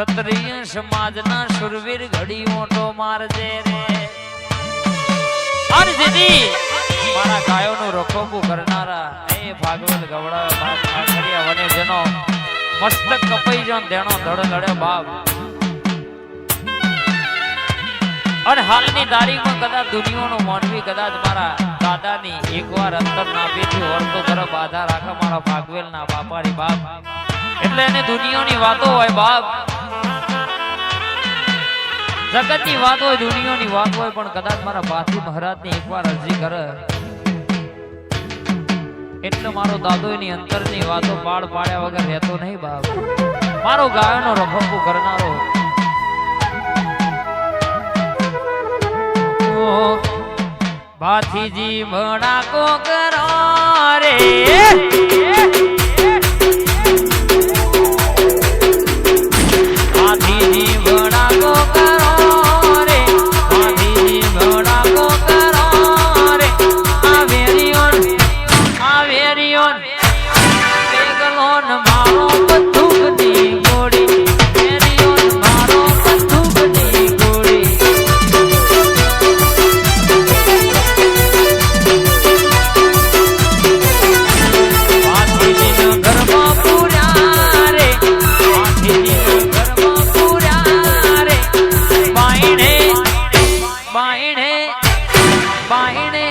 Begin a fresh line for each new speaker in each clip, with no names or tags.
ક્ષત્રિય સમાજના સુરવીર ઘડી મોટો મારજે રે. અને દીદી મારા ગાયોનું રખોપું કરનારા એ ભાગવત ગવડા બાપ ઠાકરિયા વને જેનો મસ્તક કપાઈ જો દેણો ધડ લડે બાપ. અને હાલની તારીખમાં કદાચ દુનિયાનો માનવી કદાચ મારા દાદાની એકવાર અંતર ના પેથી વળતો તરફ આધાર રાખે મારા ભાગવેલના બાપારી બાપ. એટલે એને દુનિયાની વાતો હોય બાપ. જગતની વાત હોય, દુનિયાની વાત હોય, પણ કદાચ મારા બાથી મહારાજની એકવાર અરજી કરે. એટલે મારો દાદો એની અંતરની વાતો પાડ પાડ્યા વગર રહેતો નહીં બાપ. મારો ગાયનો રફંકુ કરનારો. ભાથીજી ભણાકો કરો રે. by any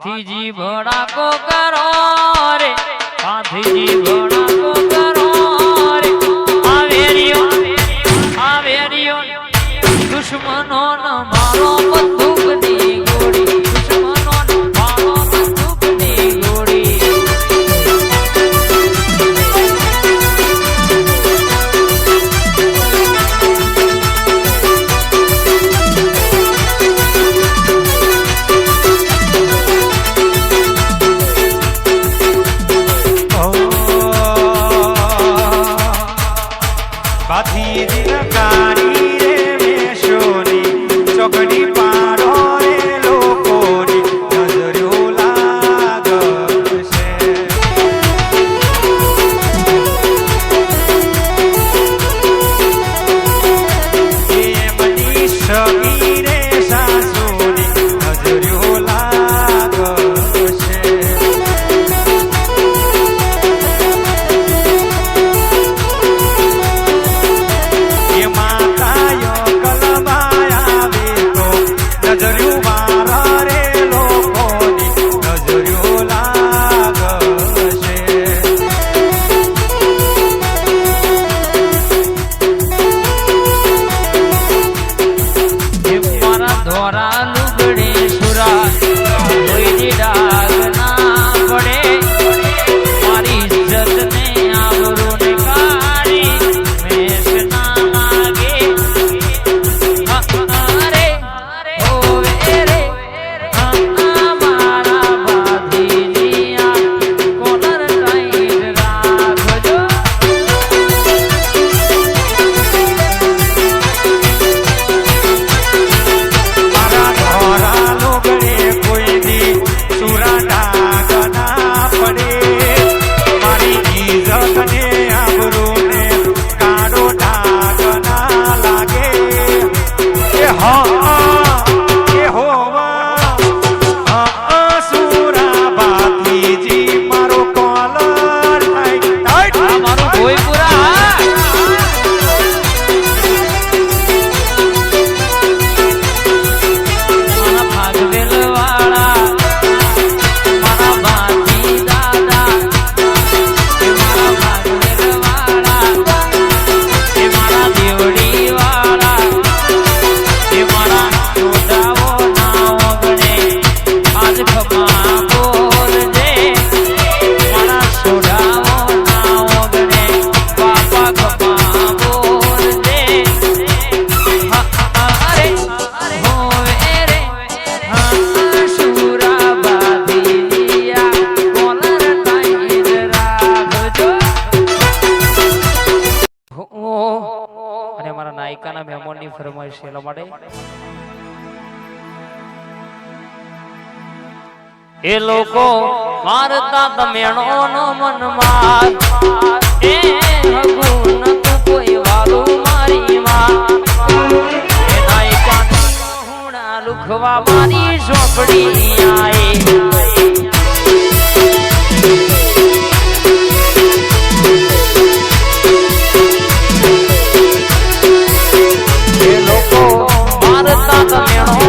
ભાથીજી ભડાકો કરો. મારી ફરમાઈશ એટલા માટે. એ લોકો મારતા તમે નો મન માર એ હગુ તું કોઈ વાલું મારી માં લુખવા મારી ઝોપડી આએ down.